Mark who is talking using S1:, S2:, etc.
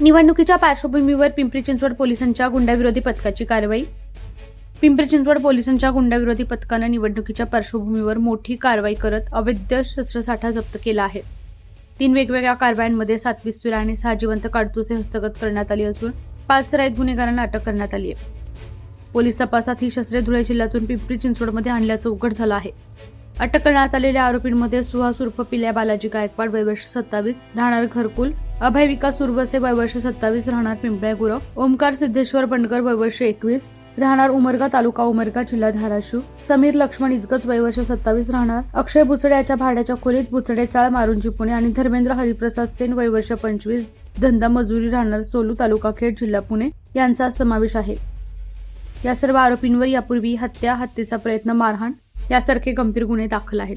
S1: निवडणुकीच्या पार्श्वभूमीवर पिंपरी चिंचवड पोलिसांच्या गुंडाविरोधी पथकाची कारवाई. पिंपरी चिंचवड पोलिसांच्या गुंडाविरोधी पथकानं निवडणुकीच्या पार्श्वभूमीवर मोठी कारवाई करत अवैध शस्त्रसाठा जप्त केला आहे. तीन वेगवेगळ्या कारवायांमध्ये सात पिस्तुल आणि सहा जिवंत काडतुसे हस्तगत करण्यात आली असून पाच राईत गुन्हेगारांना अटक करण्यात आली आहे. पोलीस तपासात ही शस्त्रे धुळे जिल्ह्यातून पिंपरी चिंचवडमध्ये आणल्याचं उघड झालं आहे. अटक करण्यात आलेल्या आरोपींमध्ये सुहास उर्फ पिल्या बालाजी गायकवाड वयवर्ष सत्तावीस राहणार घरकुल अभय विकास उर्वसे वयवर्ष सत्तावीस राहणार पिंपळ्या गुरव. ओमकार सिद्धेश्वर पणकर वयवर्ष एकवीस राहणार उमरगा तालुका उमरगा जिल्हा धाराशिव. समीर लक्ष्मण इजगच वयवर्ष सत्तावीस राहणार अक्षय बुचडे याच्या भाड्याच्या खोलीत बुचडे चाळ मारुंजी पुणे आणि धर्मेंद्र हरिप्रसाद सेन वयवर्ष पंचवीस धंदा मजुरी राहणार सोलू तालुका खेड जिल्हा पुणे यांचा समावेश आहे. या सर्व आरोपींवर यापूर्वी हत्या हत्येचा प्रयत्न मारहाण यासारखे गंभीर गुन्हे दाखल आहेत.